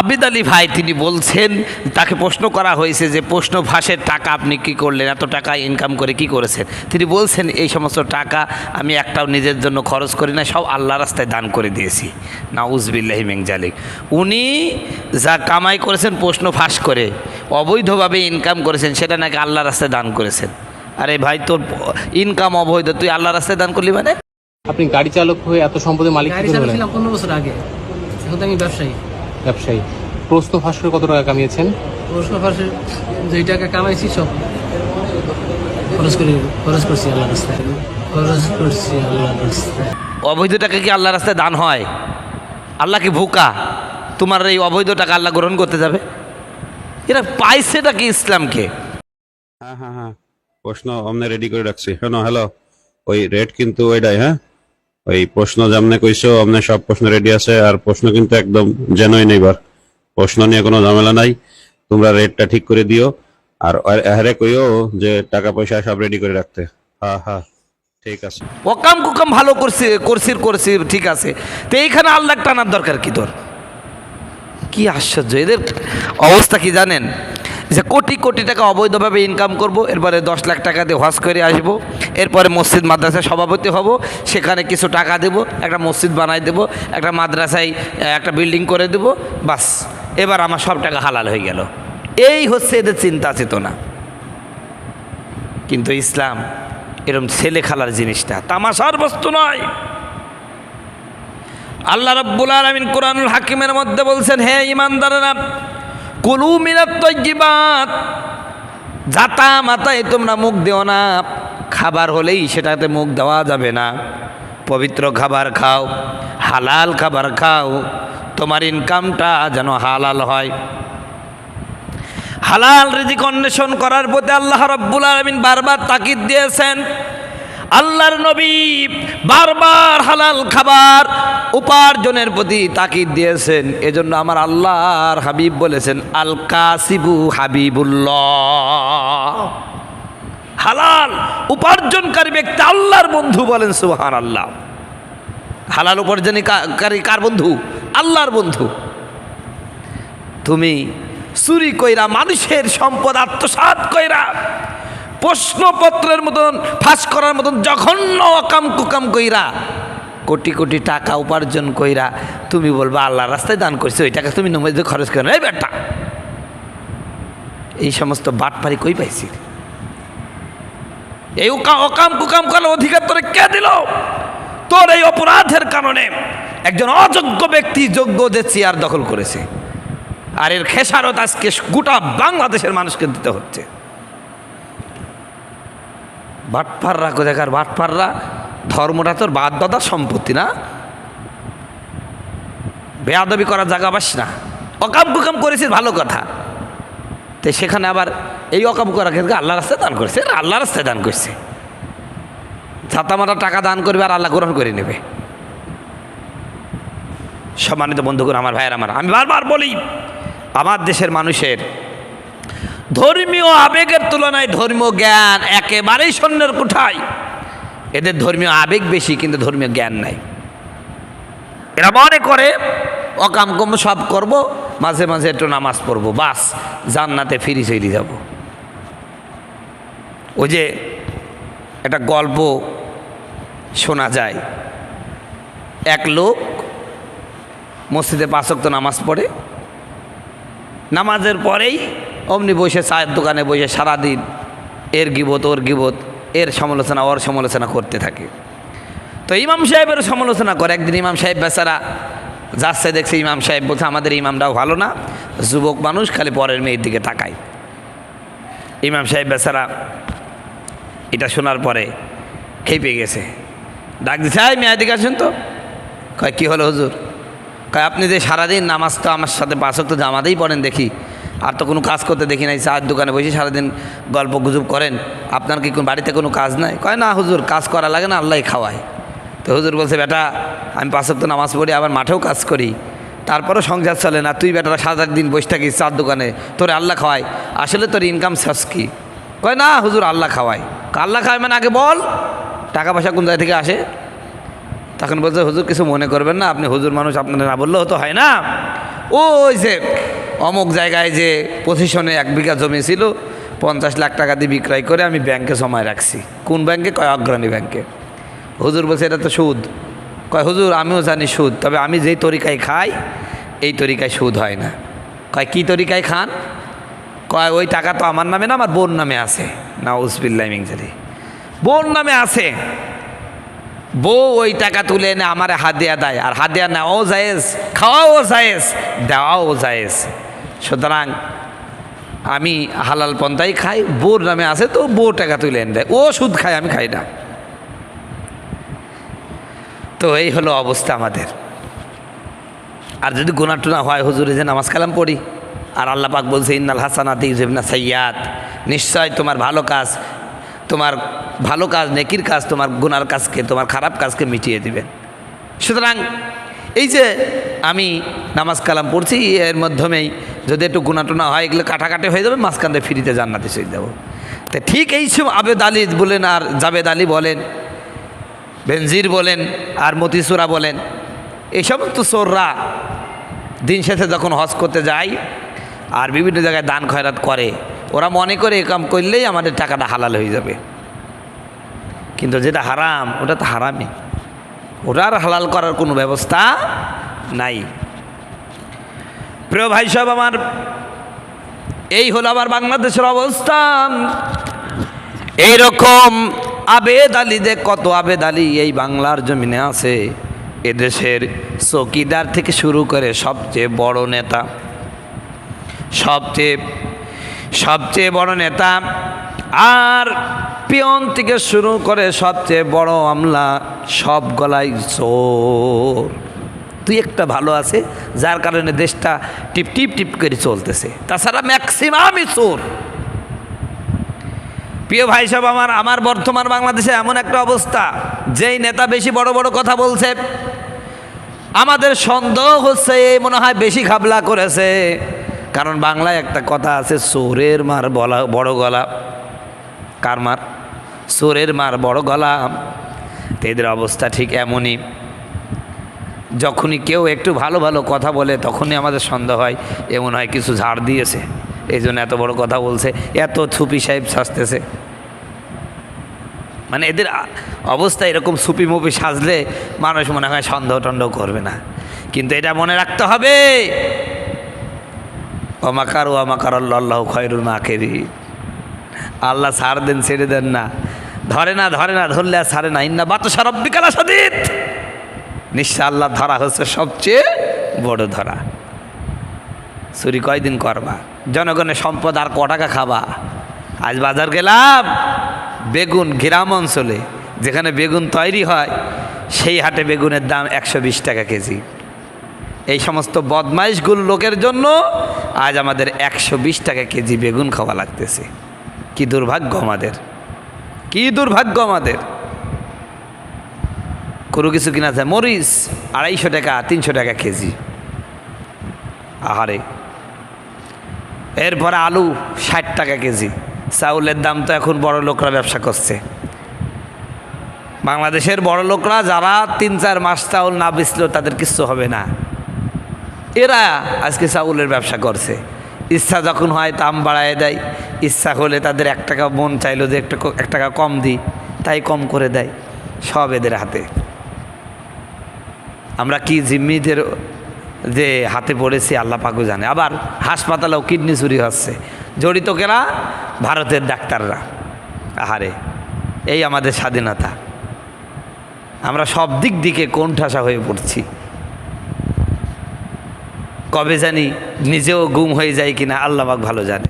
আবিদ আলী ভাই তিনি বলছেন তাকে প্রশ্ন করা হয়েছে যে প্রশ্ন ফাঁসের টাকা আপনি কি করলেন? এত টাকা ইনকাম করে কি করেছেন? তিনি বলছেন এই সমস্ত টাকা আমি একটাও নিজের জন্য খরচ করি না সব আল্লাহ রাস্তায় দান করে দিয়েছি। নাউজবিল্লাহি মেংজালিক উনি যা কামাই করেছেন প্রশ্ন ফাঁস করে অবৈধভাবে ইনকাম করেছেন সেটা নাকি আল্লাহ রাস্তায় দান করেছেন? আরে ভাই তোর ইনকাম অবৈধ তুই আল্লাহ রাস্তায় দান করলি মানে? আপনি গাড়ি চালক হয়ে এত সম্পদের মালিক গাড়ি করে পনেরো বছর আগে। এখন তো আমি ব্যবসায়ী। ব্যবসায়ী। প্রশ্ন ফাঁস করে কত টাকা কামিয়েছেন? প্রশ্ন ফাঁসে যেই টাকা কামাইছি সব খরচ করি খরচ করছি রাস্তায়। খরচ করছি রাস্তায়। অবৈধ টাকা কি আল্লাহ রাস্তায় দান হয়? আল্লাহ কি ভুকা? তোমার এই অবৈধ টাকা আল্লাহ গ্রহণ করতে যাবে? এরা পাইছেটা কি ইসলামকে? হ্যাঁ হ্যাঁ হ্যাঁ। প্রশ্ন অমনে রেডি করে রাখছি। হ্যালো হ্যালো ওই রেট কিন্তু ওইটাই হ্যাঁ? ওই প্রশ্ন যেমনে কইছো অমনে সব প্রশ্ন রেডি আছে, আর প্রশ্ন কিন্তু একদম জেনুইন এইবার। প্রশ্ন নিয়ে কোনো ঝামেলা নাই, তোমরা রেটটা ঠিক করে দিও। আর হ্যারে কইও যে টাকা পয়সা সব রেডি করে রাখতে। হ্যাঁ হ্যাঁ ঠিক আছে। ওকাম কুকাম ভালো করছি, করছির করছি ঠিক আছে। তো এইখানে আল্লাহ টানার দরকার কি তোর? কি আশ্চর্য, এদের অবস্থা কি জানেন? যে কোটি কোটি টাকা অবৈধভাবে ইনকাম করব, এরপরে দশ লাখ টাকা দিয়ে হজ করে আসব, এরপরে মসজিদ মাদ্রাসায় সভাপতি হব, সেখানে কিছু টাকা দেব, একটা মসজিদ বানাই দেব, একটা মাদ্রাসায় একটা বিল্ডিং করে দেব, বাস। এবার আমার সব টাকা হালাল হয়ে গেল। এই হচ্ছে এদের চিন্তা চেতনা। কিন্তু ইসলাম এরম ছেলে খেলার জিনিসটা তামাশার বস্তু নয়। আল্লাহ রব্বুল আলমিন কোরআনুল হাকিমের মধ্যে বলছেন, হে ইমানদারেরা কুলু মিনাত তৈজিবাত যাতা মাতায় তোমরা মুখ দেও না। খাবার হলেই সেটাতে মুখ দেওয়া যাবে না। পবিত্র খাবার খাও, হালাল খাবার খাও, তোমার ইনকামটা যেন হালাল হয়। হালাল রিজিক অন্বেষণ করার প্রতি আল্লাহ রব্বুল আলমিন বারবার তাকিদ দিয়েছেন। আল্লাহর নবী বারবার হালাল খাবার উপার্জনের প্রতি তাকিদ দিয়েছেন। এজন্য আমার আল্লাহর হাবিব বলেছেন আল কাসিবু হাবিবুল্লাহ। হালাল উপার্জনকারী ব্যক্তি আল্লাহর বন্ধু বলেন সুহান আল্লাহ হালাল উপার্জনকারী কার বন্ধু? আল্লাহর বন্ধু। তুমি চুরি কইরা মানুষের সম্পদ আত্মসাৎ কইরা প্রশ্নপত্রের মতন, ফাঁস করার মতন জঘন্য অকাম কুকাম কইরা, কোটি কোটি টাকা উপার্জন কইরা তুমি বলবা, আল্লাহ, রাস্তায় দান করছ, ওই টাকা তুমি নমজে খরচ করো এই বেটা। এই সমস্ত বাটপারি কই পাইছি? এই অকাম কুকাম করার অধিকার তোরে কে দিল? তোর এই অপরাধের কারণে একজন অযোগ্য ব্যক্তি যোগ্য যে চেয়ার দখল করেছে। আর এর খেসারত আজকে গোটা বাংলাদেশের মানুষকে দিতে হচ্ছে। বাটপাররা কোথাকার বাটপাররা, ধর্মটা তোর বাদ দাদার সম্পত্তি না? বেয়াদবি করার জায়গা পাস না। অকাম কুকাম করেছিস ভালো কথা। তো সেখানে আবার এই অকাম করা ক্ষেত্রে আল্লাহ রাস্তায় দান করছে আল্লাহ রাস্তায় দান করছে। ছাতামাটা টাকা দান করবে আর আল্লাহ গ্রহণ করে নেবে। সম্মানিত বন্ধুগণ, আমার ভাইয়ের, আমার আমি বারবার বলি, আমার দেশের মানুষের ধর্মীয় আবেগের তুলনায় ধর্মীয় জ্ঞান একেবারেই শূন্যের কোঠায়। এদের ধর্মীয় আবেগ বেশি, কিন্তু ধর্মীয় জ্ঞান নাই। এরা মনে করে, অকাম কম সব করব, মাঝে মাঝে একটু নামাজ পড়ব, বাস, জান্নাতে ফিরি চলে যাব। ওই যে একটা গল্প শোনা যায়। এক লোক মসজিদে পাঁচক্ত নামাজ পড়ে। নামাজের পরেই অমনি বসে চায়ের দোকানে বসে সারাদিন এর গিবত, ওর গিবত, এর সমালোচনা, ওর সমালোচনা করতে থাকে। তো ইমাম সাহেবের সমালোচনা করে। একদিন ইমাম সাহেব বেচারা যাচ্ছে, দেখছে ইমাম সাহেব বলছে, আমাদের ইমামটাও ভালো না, যুবক মানুষ খালি পরের মেয়ের দিকে তাকায়। ইমাম সাহেব বেচারা এটা শোনার পরে খেপে গেছে। ডাক দিছে আয় মেয়ের দিকে আসেন তো। কয়, কী হলো হুজুর? কয়, আপনি যে সারাদিন নামাজ তো আমার সাথে পাঁচক তো জামাতেই পড়েন দেখি আর তো কোনো কাজ করতে দেখি নাই চার দোকানে বসে সারাদিন গল্প গুজব করেন। আপনার কি কোন বাড়িতে কোনো কাজ নাই? কয়, না হুজুর, কাজ করা লাগে না আল্লাহ খাওয়ায়। তো হুজুর বলছে, বেটা, আমি পাঁচক তো নামাজ পড়ি, আবার মাঠেও কাজ করি। তারপরেও সংসার চলে না, তুই বেটারা সাত আট দিন বসে থাকিস চার দোকানে, তোরে আল্লাহ খাওয়ায়। আসলে তোর ইনকাম শেষ কি? কয়, না হুজুর, আল্লাহ খাওয়ায়। আল্লাহ খাওয়ায় মানে আগে বল, টাকা পয়সা কোন জায়গা থেকে আসে? তখন বলছে, হুজুর, কিছু মনে করবেন না, আপনি হুজুর মানুষ আপনার না বললেও তো হয় না। ওই যে অমুক জায়গায় যে পজিশনে এক বিঘা জমি ছিল, পঞ্চাশ লাখ টাকা দিয়ে বিক্রয় করে আমি ব্যাংকে জমায় রাখছি। কোন ব্যাংকে? কয় অগ্রণী ব্যাংকে। হুজুর বলছে, এটা তো সুদ। কয়, হুজুর, আমিও জানি সুদ, তবে আমি যেই তরিকায় খাই, এই তরিকায় সুদ হয় না। কয়, কী তরিকায় খান? কয়, ওই টাকা তো আমার নামে না, আমার বোন নামে আছে। না উসবিল্লাহ মিংজারি বোন নামে আছে। বউ ওই টাকা তুলে এনে আমার হাদিয়া দেয়, আর হাদিয়া নেওয়াও জায়েজ, খাওয়াও জায়েজ, দেওয়াও জায়েজ। সুতরাং আমি হালাল পন্থাই খাই, বোর নামে আছে তো বউ টাকা তুলে এনে দেয় ও সুদ খায়, আমি খাই না। তো এই হলো অবস্থা আমাদের। আর যদি গুনা টুনা হয়, হুজুরে যে নামাজ কালাম পড়ি। আর আল্লাহ পাক বলছে, ইন্নাল হাসানাত ইজেবনা সাইয়াত নিশ্চয় তোমার ভালো কাজ, তোমার ভালো কাজ, নেকির কাজ, তোমার গুনার কাজকে, তোমার খারাপ কাজকে মিটিয়ে দিবে। সুতরাং এই যে আমি নামাজ কালাম পড়ছি, এর মাধ্যমেই যদি একটু গুণাটুনা হয়, এগুলো কাটাকাটি হয়ে যাবে মাঝখান মাঝখানে ফ্রিতে জান্নাতে চলে যাব। তো ঠিক এই সময় আবেদ আলী বলেন আর জাবেদ আলী বলেন, বেনজির বলেন আর মতিসুরা বলেন, এই সমস্ত চোররা দিন শেষে যখন হজ করতে যায় আর বিভিন্ন জায়গায় দান খয়রাত করে, ওরা মনে করে এ কাম করলেই আমাদের টাকাটা হালাল হয়ে যাবে। কিন্তু যেটা হারাম, ওটা তো হারামই। ওটার হালাল করার কোনো ব্যবস্থা নাই। প্রিয় ভাই সব আমার এই হলো আমার বাংলাদেশের অবস্থা এইরকম আবেদ আলী যে কত আবেদ আলী এই বাংলার জমিনে আছে, এদেশের চকিদার থেকে শুরু করে সবচেয়ে বড় নেতা, সবচেয়ে সবচেয়ে বড় নেতা, আর পিয়ন থেকে শুরু করে সবচেয়ে বড় আমলা সব গলায় চোর তুই একটা ভালো আছে, যার কারণে দেশটা টিপ টিপ টিপ করে চলতেছে। তাছাড়া ম্যাক্সিমামই চোর। প্রিয় ভাই সব আমার আমার বর্তমান বাংলাদেশে এমন একটা অবস্থা, যেই নেতা বেশি বড় বড় কথা বলছে। আমাদের সন্দেহ হচ্ছে মনে হয় বেশি খাবলা করেছে। কারণ বাংলায় একটা কথা আছে, চোরের মার বলা, বড় গলা। কার মার? চোরের মার বড় গলা। এদের অবস্থা ঠিক এমনই। যখনই কেউ একটু ভালো ভালো কথা বলে, তখনই আমাদের সন্দেহ হয়, এমন হয় কিছু ঝাড় দিয়েছে। এই জন্য এত বড় কথা বলছে, এত ছুপি সাহেব সাজতেছে। মানে এদের অবস্থা এরকম সুপি মুপি সাজলে মানুষ মনে হয় সন্দেহ টন্দেহ করবে না। কিন্তু এটা মনে রাখতে হবে। অমাকার ও আমাকার আল্লাহ খয়রুল মাকেরি আল্লাহ সার দেন, ছেড়ে দেন না। ধরে না ধরে না, ধরলে আর ছাড়ে না। ইন্না বাত সারব্বিকালা সদিত নিশ্চয় আল্লাহ ধরা হচ্ছে সবচেয়ে বড় ধরা। চুরি কয়দিন করবা? জনগণের সম্পদ আর ক টাকা খাবা? আজ বাজার গেলাম, বেগুন গ্রাম অঞ্চলে, যেখানে বেগুন তৈরি হয়, সেই হাটে বেগুনের দাম একশো বিশ টাকা কেজি। এই সমস্ত বদমাইশগুলো লোকের জন্য আজ আমাদের একশো বিশ টাকা কেজি বেগুন খাওয়া লাগতেছে। কি দুর্ভাগ্য আমাদের। কি দুর্ভাগ্য আমাদের? কোনো কিছু কিনা যায়। মরিচ আড়াইশো টাকা, তিনশো টাকা কেজি। আহারে। এরপরে আলু ষাট টাকা কেজি। চাউলের দাম তো এখন বড় লোকরা ব্যবসা করছে। বাংলাদেশের বড় লোকরা যারা তিন চার মাস চাউল না বেচলেও তাদের কিছু হবে না। এরা আজকে চাউলের ব্যবসা করছে। ইচ্ছা যখন হয় দাম বাড়ায় দেয়। ইচ্ছা হলে তাদের এক টাকা মন চাইলো যে একটা এক টাকা কম দিই, তাই কম করে দেয়, সব এদের হাতে। আমরা কি জিম্মিদের যে হাতে পড়েছি, আল্লাহ পাকু জানে। আবার হাসপাতালেও কিডনি চুরি হচ্ছে। জড়িত কেরা? ভারতের ডাক্তাররা। আহারে, এই আমাদের স্বাধীনতা। আমরা সব দিক দিকে কোণঠাসা হয়ে পড়ছি। কবে জানি নিজেও গুম হয়ে যায় কিনা আল্লাহ ভালো জানে।